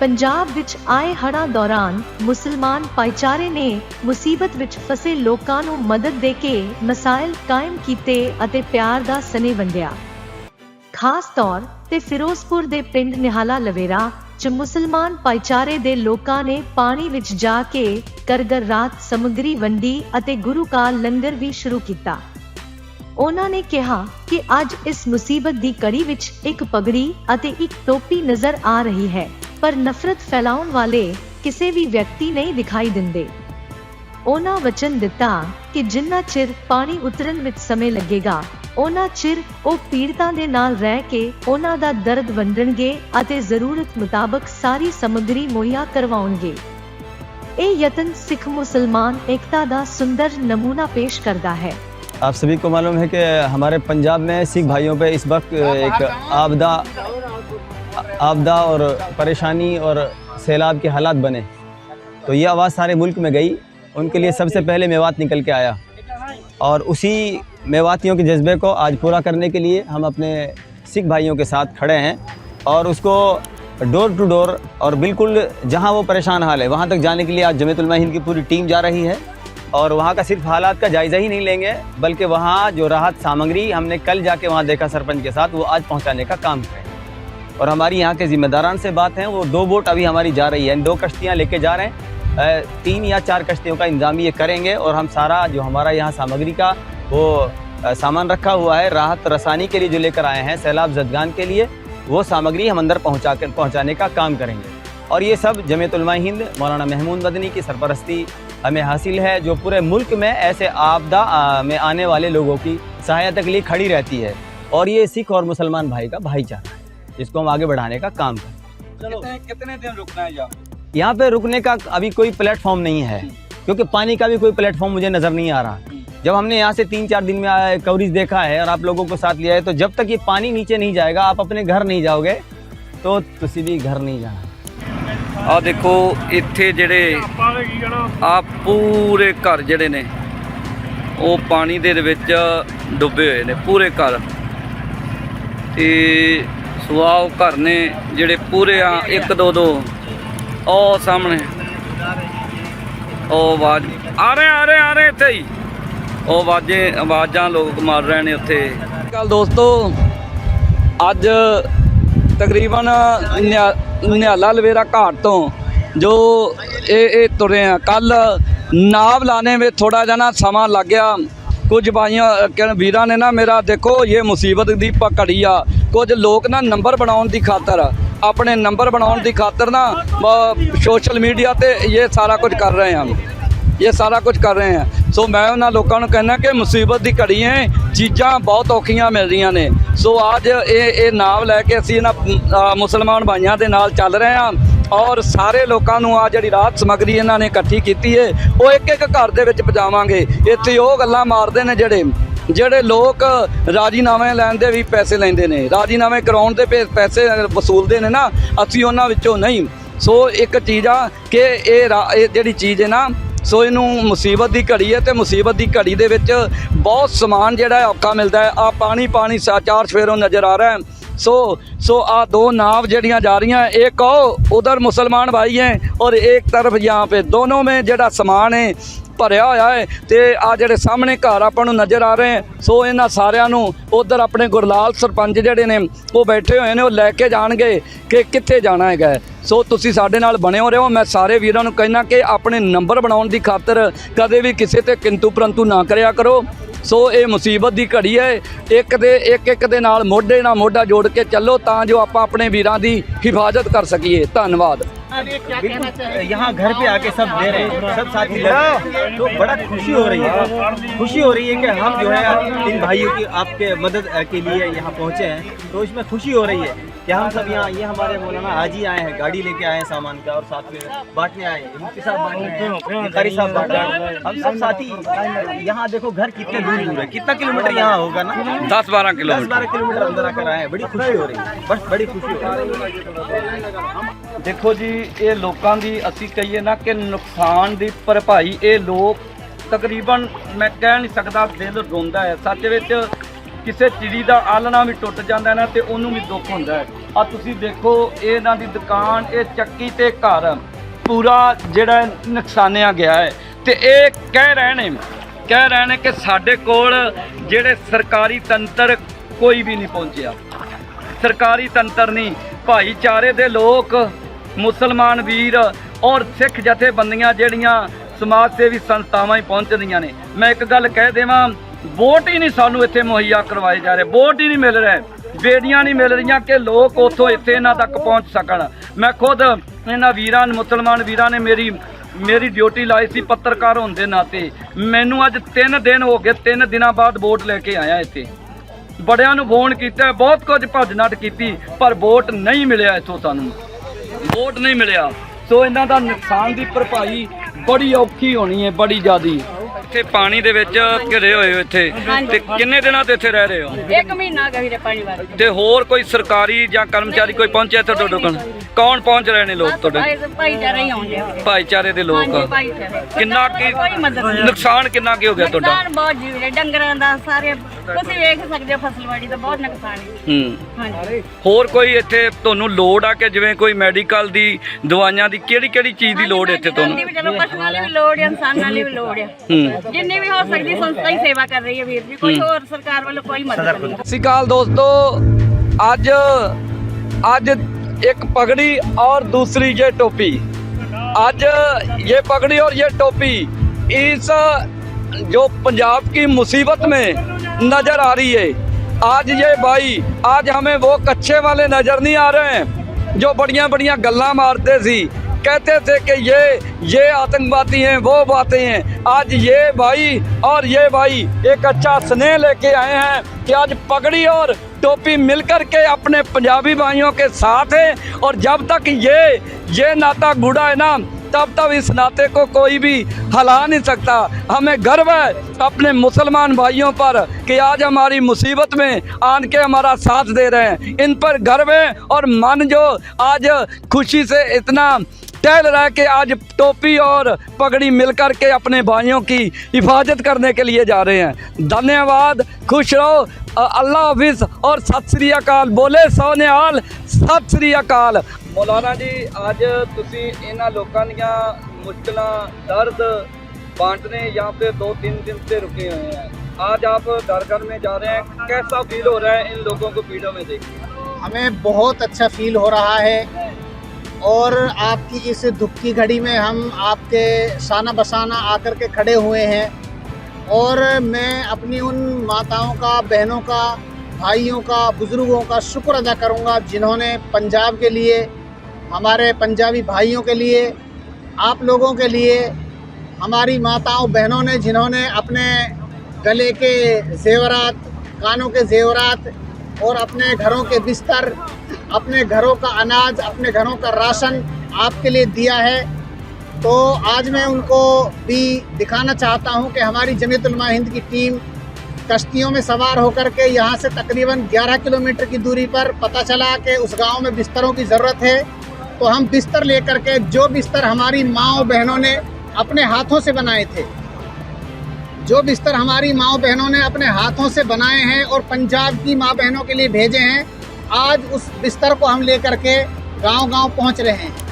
ਪੰਜਾਬ ਵਿੱਚ ਆਏ ਹੜ੍ਹਾਂ ਦੌਰਾਨ ਮੁਸਲਮਾਨ ਭਾਈਚਾਰੇ ਨੇ ਮੁਸੀਬਤ ਵਿੱਚ ਫਸੇ ਲੋਕਾਂ ਨੂੰ ਮਦਦ ਦੇ ਕੇ ਮਸਾਇਲ ਕਾਇਮ ਕੀਤੇ ਅਤੇ ਪਿਆਰ ਦਾ ਸਨੇਹ ਵੰਡਿਆ। ਖਾਸ ਤੌਰ ਤੇ ਫਿਰੋਜ਼ਪੁਰ ਦੇ ਪਿੰਡ ਨਿਹਾਲਾ ਲਵੇਰਾ, ਚ ਮੁਸਲਮਾਨ ਭਾਈਚਾਰੇ ਦੇ ਲੋਕਾਂ ਨੇ ਪਾਣੀ ਵਿੱਚ ਜਾ ਕੇ ਕਰਗਰ ਰਾਤ ਸਮਗਰੀ ਵੰਡੀ ਅਤੇ ਗੁਰੂ ਕਾ ਲੰਗਰ ਵੀ ਸ਼ੁਰੂ ਕੀਤਾ। ਉਹਨਾਂ ਨੇ ਕਿਹਾ ਕਿ ਅੱਜ ਇਸ ਮੁਸੀਬਤ ਦੀ ਕੜੀ ਵਿੱਚ ਇੱਕ ਪਗੜੀ ਅਤੇ ਇੱਕ ਟੋਪੀ ਨਜ਼ਰ ਆ ਰਹੀ ਹੈ। ਪਰ ਨਫ਼ਰਤ ਫੈਲਾਉਣ ਵਾਲੇ ਕਿਸੇ ਵੀ ਵਿਅਕਤੀ ਨਹੀਂ ਦਿਖਾਈ ਦਿੰਦੇ ਉਹਨਾਂ ਵਚਨ ਦਿੱਤਾ ਕਿ ਜਿੰਨਾ ਚਿਰ ਪਾਣੀ ਉਤਰਨ ਵਿੱਚ ਸਮੇਂ ਲੱਗੇਗਾ ਉਹਨਾਂ ਚਿਰ ਉਹ ਪੀੜਤਾਂ ਦੇ ਨਾਲ ਰਹਿ ਕੇ ਉਹਨਾਂ ਦਾ ਦਰਦ ਵੰਡਣਗੇ ਅਤੇ ਜ਼ਰੂਰਤ ਮੁਤਾਬਕ ਸਾਰੀ ਸਮੱਗਰੀ ਮੁਹੱਈਆ ਕਰਵਾਉਣਗੇ ਇਹ ਯਤਨ ਸਿੱਖ ਮੁਸਲਮਾਨ ਏਕਤਾ ਦਾ ਸੁੰਦਰ ਨਮੂਨਾ ਪੇਸ਼ ਕਰਦਾ ਹੈ आप सभी को मालूम है कि हमारे पंजाब में सिख भाइयों पे इस वक्त एक आपदा आपदा और परेशानी और सैलाब के हालात बने। तो ये आवाज़ सारे मुल्क में गई। उनके लिए सबसे पहले मेवात निकल के आया। और उसी मेवातियों के जज्बे को आज पूरा करने के लिए हम अपने सिख भाइयों के साथ खड़े हैं और उसको डोर टू डोर और बिल्कुल जहाँ वो परेशान हाल है, वहाँ तक जाने के लिए आज जमीतुल हिंद की पूरी टीम जा रही है। और वहाँ का सिर्फ़ हालात का जायज़ा ही नहीं लेंगे, बल्कि वहाँ जो राहत सामग्री हमने कल जाके वहाँ देखा सरपंच के साथ, वो आज पहुँचाने का काम करें और हमारी यहाँ के ज़िम्मेदारान से बात है, वो दो बोट अभी हमारी जा रही है, दो कश्तियाँ लेके जा रहे हैं। तीन या चार कश्तियों का इंतज़ाम ये करेंगे और हम सारा जो हमारा यहाँ सामग्री का वो सामान रखा हुआ है, राहत रसानी के लिए जो लेकर आए हैं, सैलाब जदगान के लिए, वो सामग्री हम अंदर पहुँचा कर पहुँचाने का काम करेंगे। और ये सब जमीयतुलमा हिंद, मौलाना महमूद मदनी की सरपरस्ती हमें हासिल है, जो पूरे मुल्क में ऐसे आपदा में आने वाले लोगों की सहायता के लिए खड़ी रहती है। और ये सिख और मुसलमान भाई का भाईचारा। जिसको हम आगे बढ़ाने का काम करें कितने कितने दिन रुकना है यहाँ यहाँ पे रुकने का अभी कोई प्लेटफॉर्म नहीं है क्योंकि पानी का भी कोई प्लेटफॉर्म मुझे नज़र नहीं आ रहा जब हमने यहाँ से तीन चार दिन में कवरेज देखा है और आप लोगों को साथ लिया है तो जब तक ये पानी नीचे नहीं जाएगा आप अपने घर नहीं जाओगे तो तुसी भी घर नहीं जाना ਆ ਦੇਖੋ ਇੱਥੇ ਜਿਹੜੇ ਆ ਪੂਰੇ ਘਰ ਜਿਹੜੇ ਨੇ ਉਹ ਪਾਣੀ ਦੇ ਵਿੱਚ ਡੁੱਬੇ ਹੋਏ ਨੇ ਪੂਰੇ ਘਰ ਤੇ ਸੁਆਹ ਘਰ ਨੇ ਜਿਹੜੇ ਪੂਰੇ ਆ, ਇੱਕ, ਦੋ ਦੋ। ਉਹ ਸਾਹਮਣੇ। ਉਹ ਆਵਾਜ਼, ਆ ਰਹੇ ਆ ਰਹੇ ਆ ਰਹੇ ਇੱਥੇ ਹੀ। ਉਹ ਆਵਾਜ਼ੇ, ਆਵਾਜ਼ਾਂ ਲੋਕ ਮਾਰ ਰਹੇ ਨੇ ਉੱਥੇ। ਕੱਲ ਦੋਸਤੋ। ਅੱਜ ਤਕਰੀਬਨ ਨਿਆ- ਨਿਹਾਲਾ ਲਵੇਰਾ ਘਾਟ ਤੋਂ ਜੋ ਇਹ ਇਹ ਤੁਰੇ ਆ। ਕੱਲ ਨਾਵ ਲਾਣੇ ਵਿੱਚ ਥੋੜਾ ਜਿਹਾ ਨਾ ਸਮਾਂ ਲੱਗ ਗਿਆ। ਕੁਝ ਬਾਈਆਂ ਵੀਰਾਂ ਨੇ ਨਾ ਮੇਰਾ, ਦੇਖੋ, ਇਹ ਮੁਸੀਬਤ ਦੀ ਘੜੀ ਆ। ਕੁਝ ਲੋਕ ਨਾ ਨੰਬਰ ਬਣਾਉਣ ਦੀ ਖਾਤਰ, ਆਪਣੇ ਨੰਬਰ ਬਣਾਉਣ ਦੀ ਖਾਤਰ ਨਾ ਸੋਸ਼ਲ ਮੀਡੀਆ ਤੇ ਇਹ ਸਾਰਾ ਕੁਝ ਕਰ ਰਹੇ ਹਨ। ਇਹ ਸਾਰਾ ਕੁਝ ਕਰ ਰਹੇ ਆ ਸੋ ਮੈਂ ਉਹਨਾਂ ਲੋਕਾਂ ਨੂੰ ਕਹਿੰਦਾ ਕਿ ਮੁਸੀਬਤ ਦੀ ਘੜੀ ਹੈ ਚੀਜ਼ਾਂ ਬਹੁਤ ਔਖੀਆਂ ਮਿਲ ਰਹੀਆਂ ਨੇ। ਸੋ ਅੱਜ ਇਹ ਇਹ ਨਾਮ ਲੈ ਕੇ ਅਸੀਂ ਇਹਨਾਂ ਮੁਸਲਮਾਨ ਭਾਈਆਂ ਦੇ ਨਾਲ ਚੱਲ ਰਹੇ ਹਾਂ ਔਰ ਸਾਰੇ ਲੋਕਾਂ ਨੂੰ ਆ ਜਿਹੜੀ ਰਾਹਤ ਸਮੱਗਰੀ ਇਹਨਾਂ ਨੇ ਇਕੱਠੀ ਕੀਤੀ ਹੈ ਉਹ ਇੱਕ ਇੱਕ ਘਰ ਦੇ ਵਿੱਚ ਪਹੁੰਚਾਵਾਂਗੇ ਇੱਥੇ ਉਹ ਗੱਲਾਂ ਮਾਰਦੇ ਨੇ ਜਿਹੜੇ ਜਿਹੜੇ ਲੋਕ ਰਾਜੀਨਾਮੇ ਲੈਣ ਦੇ ਵੀ ਪੈਸੇ ਲੈਂਦੇ ਨੇ ਰਾਜੀਨਾਮੇ ਕਰਾਉਣ ਦੇ ਪੈ- ਪੈਸੇ ਵਸੂਲਦੇ ਨੇ ਨਾ ਅਸੀਂ ਉਹਨਾਂ ਵਿੱਚੋਂ ਨਹੀਂ ਸੋ ਇੱਕ ਚੀਜ਼ ਆ ਕਿ ਇਹ ਰਾ- ਇਹ ਜਿਹੜੀ ਚੀਜ਼ ਹੈ ਨਾ ਸੋ ਇਹਨੂੰ ਮੁਸੀਬਤ ਦੀ ਘੜੀ ਹੈ ਤੇ ਮੁਸੀਬਤ ਦੀ ਘੜੀ ਦੇ ਵਿੱਚ ਬਹੁਤ ਸਮਾਨ ਜਿਹੜਾ ਹੈ ਔਖਾ ਮਿਲਦਾ ਹੈ ਆ ਪਾਣੀ ਪਾਣੀ ਸਾ ਚਾਰ ਸਵੇਰੋਂ ਨਜ਼ਰ ਆ ਰਿਹਾ ਹੈ ਸੋ ਸੋ ਆ ਦੋ नाव जड़ियाँ जा रही हैं एक कहो उधर मुसलमान भाई हैं और एक तरफ यहाँ पे दोनों में ਜਿਹੜਾ ਸਮਾਨ ਹੈ ਭਰਿਆ ਹੋਇਆ ਹੈ ਤੇ ਆ ਜਿਹੜੇ ਸਾਹਮਣੇ ਘਰ ਆਪਾਂ ਨੂੰ ਨਜ਼ਰ ਆ ਰਹੇ ਸੋ ਇਹਨਾਂ ਸਾਰਿਆਂ ਨੂੰ ਉਧਰ ਆਪਣੇ ਗੁਰਲਾਲ ਸਰਪੰਚ ਜਿਹੜੇ ਨੇ, ਉਹ ਬੈਠੇ ਹੋਏ ਨੇ, ਉਹ ਲੈ ਕੇ ਜਾਣਗੇ ਕਿ ਕਿੱਥੇ ਜਾਣਾ ਹੈਗਾ ਸੋ ਤੁਸੀਂ ਸਾਡੇ ਨਾਲ ਬਣੇ ਹੋ ਰਹੋ ਮੈਂ ਸਾਰੇ ਵੀਰਾਂ ਨੂੰ ਕਹਿਣਾ ਕਿ ਆਪਣੇ ਨੰਬਰ ਬਣਾਉਣ ਦੀ ਖਾਤਰ ਕਦੇ ਵੀ ਕਿਸੇ ਤੇ ਕਿੰਤੂ ਪਰੰਤੂ ਨਾ ਕਰਿਆ ਕਰੋ। ਸੋ ਇਹ ਮੁਸੀਬਤ ਦੀ ਘੜੀ ਹੈ, ਇੱਕ ਦੇ ਇੱਕ ਇੱਕ ਦੇ ਨਾਲ ਮੋਢੇ ਨਾਲ ਮੋਢਾ ਜੋੜ ਕੇ ਚੱਲੋ ਤਾਂ ਜੋ ਆਪਾਂ ਆਪਣੇ ਵੀਰਾਂ ਦੀ ਹਿਫਾਜ਼ਤ ਕਰ ਸਕੀਏ। ਧੰਨਵਾਦ। बिल्कुल यहाँ घर पे आके सब दे रहे हैं सब साथी लग रहे हैं तो बड़ा खुशी हो रही है। खुशी हो रही है कि हम जो है इन भाइयों की आपके मदद के लिए यहाँ पहुँचे हैं। तो इसमें खुशी हो रही है। कि हम सब यहाँ ये हमारे मौलाना आज ही आए हैं गाड़ी लेके आए हैं सामान का और साथ में बांटने आए हैं मुफ्ती साहब बांट रहे हैं ये कारी साहब बांट रहे हैं हम सब साथी यहाँ देखो घर कितने दूर दूर है कितना किलोमीटर यहाँ होगा ना 10 12 दस किलोमीटर बारह किलोमीटर अंदर आकर आए हैं बड़ी खुशी हो रही है बस बड़ी खुशी हो रही है ਦੇਖੋ ਜੀ ਇਹ ਲੋਕਾਂ ਦੀ ਅਸੀਂ ਕਹੀਏ ਨਾ ਕਿ ਨੁਕਸਾਨ ਦੀ ਭਰਪਾਈ ਇਹ ਲੋਕ ਤਕਰੀਬਨ ਮੈਂ ਕਹਿ ਨਹੀਂ ਸਕਦਾ ਦਿਲ ਰੋਂਦਾ ਹੈ ਸੱਚ ਵਿੱਚ ਕਿਸੇ ਚਿੜੀ ਦਾ ਆਲਣਾ ਵੀ ਟੁੱਟ ਜਾਂਦਾ ਨਾ ਤੇ ਉਹਨੂੰ ਵੀ ਦੁੱਖ ਹੁੰਦਾ ਹੈ। ਆ ਤੁਸੀਂ ਦੇਖੋ ਇਹਨਾਂ ਦੀ ਦੁਕਾਨ, ਇਹ ਚੱਕੀ ਤੇ ਘਰ ਪੂਰਾ ਜਿਹੜਾ ਨੁਕਸਾਨਿਆ ਗਿਆ ਹੈ। ਤੇ ਇਹ ਕਹਿ ਰਹੇ ਨੇ, ਕਹਿ ਰਹੇ ਨੇ ਕਿ ਸਾਡੇ ਕੋਲ ਜਿਹੜੇ ਸਰਕਾਰੀ ਤੰਤਰ ਕੋਈ ਵੀ ਨਹੀਂ ਪਹੁੰਚਿਆ। ਸਰਕਾਰੀ ਤੰਤਰ ਨਹੀਂ, ਭਾਈਚਾਰੇ ਦੇ ਲੋਕ, ਮੁਸਲਮਾਨ ਵੀਰ ਔਰ ਸਿੱਖ ਜਥੇਬੰਦੀਆਂ ਜਿਹੜੀਆਂ ਸਮਾਜ ਸੇਵੀ ਸੰਸਥਾਵਾਂ ਹੀ ਪਹੁੰਚਦੀਆਂ ਨੇ। ਮੈਂ ਇੱਕ ਗੱਲ ਕਹਿ ਦੇਵਾਂ ਵੋਟ ਹੀ ਨਹੀਂ ਸਾਨੂੰ ਇੱਥੇ ਮੁਹੱਈਆ ਕਰਵਾਏ ਜਾ ਰਹੇ, ਵੋਟ ਹੀ ਨਹੀਂ ਮਿਲ ਰਿਹਾ। ਬੇੜੀਆਂ ਨਹੀਂ ਮਿਲ ਰਹੀਆਂ ਕਿ ਲੋਕ ਉੱਥੋਂ ਇੱਥੇ ਇਹਨਾਂ ਤੱਕ ਪਹੁੰਚ ਸਕਣ। ਮੈਂ ਖੁਦ ਇਹਨਾਂ ਵੀਰਾਂ ਮੁਸਲਮਾਨ ਵੀਰਾਂ ਨੇ ਮੇਰੀ ਮੇਰੀ ਡਿਊਟੀ ਲਾਈ ਸੀ ਪੱਤਰਕਾਰ ਹੋਣ ਦੇ ਨਾਤੇ। ਮੈਨੂੰ ਅੱਜ 3 ਦਿਨ ਹੋ ਗਏ 3 ਦਿਨਾਂ ਬਾਅਦ ਵੋਟ ਲੈ ਕੇ ਆਇਆ ਇੱਥੇ। ਬੜਿਆਂ ਨੂੰ ਫੋਨ ਕੀਤਾ, ਬਹੁਤ ਕੁਝ ਭੱਜ ਨੱਠ ਕੀਤੀ, ਪਰ ਵੋਟ ਨਹੀਂ ਮਿਲਿਆ ਇੱਥੋਂ ਸਾਨੂੰ। ਵੋਟ ਨਹੀਂ ਮਿਲਿਆ। ਸੋ ਇਹਨਾਂ ਦਾ ਨੁਕਸਾਨ ਦੀ ਭਰਪਾਈ ਬੜੀ ਔਖੀ ਹੋਣੀ ਹੈ, ਬੜੀ ਜ਼ਿਆਦੀ। ਇੱਥੇ ਪਾਣੀ ਦੇ ਵਿੱਚ ਘਿਰੇ ਹੋਏ ਹੋ ਇੱਥੇ। ਤੇ ਕਿੰਨੇ ਦਿਨਾਂ ਤੋਂ ਇੱਥੇ ਰਹਿ ਰਹੇ ਹੋ? ਇੱਕ ਮਹੀਨਾ ਹੋ ਗਿਆ ਪਾਣੀ ਵਾਰ ਤੇ ਹੋਰ ਕੋਈ ਸਰਕਾਰੀ ਜਾਂ ਕਰਮਚਾਰੀ ਕੋਈ ਪਹੁੰਚਿਆ ਇੱਥੇ ਤੁਹਾਡੇ ਕੋਲ? ਕੌਣ ਪਹੁੰਚ ਰਹੇ ਨੇ ਲੋਕ ਤੁਹਾਡੇ? ਭਾਈ ਭਾਈਚਾਰਾ ਹੀ ਆਉਂਦੇ ਆ। ਭਾਈਚਾਰੇ ਦੇ ਲੋਕ। ਭਾਈਚਾਰੇ। ਕਿੰਨਾ ਕੀ ਕੋਈ ਮਦਦ ਨਹੀਂ। ਨੁਕਸਾਨ ਕਿੰਨਾ ਕੀ ਹੋ ਗਿਆ ਤੁਹਾਡਾ? ਨੁਕਸਾਨ ਬਹੁਤ ਜੀ ਵੀਰੇ ਡੰਗਰਾਂ ਦਾ ਸਾਰੇ ਤੁਸੀਂ ਵੇਖ ਸਕਦੇ ਹੋ ਫਸਲਵਾੜੀ ਦਾ ਬਹੁਤ ਨੁਕਸਾਨ ਹੈ। ਹੂੰ। ਹਾਂਜੀ। ਹੋਰ ਕੋਈ ਇੱਥੇ ਤੁਹਾਨੂੰ ਲੋੜ ਆ ਕਿ ਜਿਵੇਂ ਕੋਈ ਮੈਡੀਕਲ ਦੀ ਦਵਾਈਆਂ ਦੀ ਕਿਹੜੀ ਕਿਹੜੀ ਚੀਜ਼ ਦੀ ਲੋੜ ਹੈ ਇੱਥੇ ਤੁਹਾਨੂੰ? ਵੀ ਚਲੋ ਪਸ਼ੂਆਂ ਲਈ ਵੀ ਲੋੜ ਹੈ ਇਨਸਾਨਾਂ ਲਈ ਵੀ ਲੋੜ ਹੈ ਹੂੰ। ਜਿੰਨੀ ਵੀ ਹੋ ਸਕਦੀ ਸੰਸਥਾ ਹੀ ਸੇਵਾ ਕਰ ਰਹੀ ਹੈ ਵੀਰ ਜੀ। ਕੋਈ ਹੋਰ ਸਰਕਾਰ ਵੱਲੋਂ ਕੋਈ ਮਦਦ ਨਹੀਂ। ਸਤਿ ਸ਼੍ਰੀ ਅਕਾਲ ਦੋਸਤੋ। ਅੱਜ ਅੱਜ ਇੱਕ पगड़ी और दूसरी ये टोपी आज ये पगड़ी और ये टोपी इस जो पंजाब की मुसीबत में नजर आ रही है आज ये भाई आज हमें वो कच्चे वाले नजर नहीं आ रहे हैं जो बढ़िया बढ़िया गल्ला मारते सी कहते थे कि ये ये आतंकवादी हैं, वो बातें हैं। आज ये भाई और ये भाई एक अच्छा स्नेह लेके आए हैं कि आज पगड़ी और टोपी मिलकर के अपने पंजाबी भाइयों के साथ हैं और जब तक ये ये नाता गुड़ा है ना, तब तक इस नाते को कोई भी हला नहीं सकता। हमें गर्व है अपने मुसलमान भाइयों पर कि आज हमारी मुसीबत में आन के हमारा साथ दे रहे हैं। इन पर गर्व है और मन जो आज खुशी से इतना टहल रहा है कि आज टोपी और पगड़ी मिलकर के अपने भाइयों की हिफाजत करने के लिए जा रहे हैं धन्यवाद खुश रहो अ- अल्लाह हाफिज और सत श्री अकाल बोले सोनिहाल ਸਤਿ ਸ੍ਰੀ ਅਕਾਲ ਮੌਲਾਨਾ ਜੀ ਅੱਜ ਤੁਸੀਂ ਇਹਨਾਂ ਲੋਕਾਂ ਦੀਆਂ ਮੁਸ਼ਕਲਾਂ ਦਰਦ बांटने यहाँ पे दो तीन दिन से रुके हुए हैं आज आप घर घर में जा रहे हैं कैसा फील हो रहा है इन लोगों को भीड़ों में देख के? हमें बहुत अच्छा फील हो रहा है और आपकी इस दुख की घड़ी में हम आपके शाना बसाना आकर के खड़े हुए हैं। और मैं अपनी उन माताओं का, बहनों का, भाइयों का, बुज़ुर्गों का शुक्र अदा करूँगा जिन्होंने पंजाब के लिए, हमारे पंजाबी भाइयों के लिए, आप लोगों के लिए, हमारी माताओं, बहनों ने, जिन्होंने अपने गले के जेवरात, कानों के जेवरात और अपने घरों के बिस्तर अपने घरों का अनाज, अपने घरों का राशन आपके लिए दिया है। तो आज मैं उनको भी दिखाना चाहता हूँ कि हमारी जमीयत उलमा हिंद की टीम कश्तियों में सवार होकर के यहाँ से तकरीबन 11 किलोमीटर की दूरी पर पता चला कि उस गाँव में बिस्तरों की ज़रूरत है। तो हम बिस्तर लेकर के, जो बिस्तर हमारी माँओं बहनों ने अपने हाथों से बनाए थे, जो बिस्तर हमारी माँ बहनों ने अपने हाथों से बनाए हैं और पंजाब की माँ बहनों के लिए भेजे हैं आज उस बिस्तर को हम लेकर के गांव गांव पहुंच रहे हैं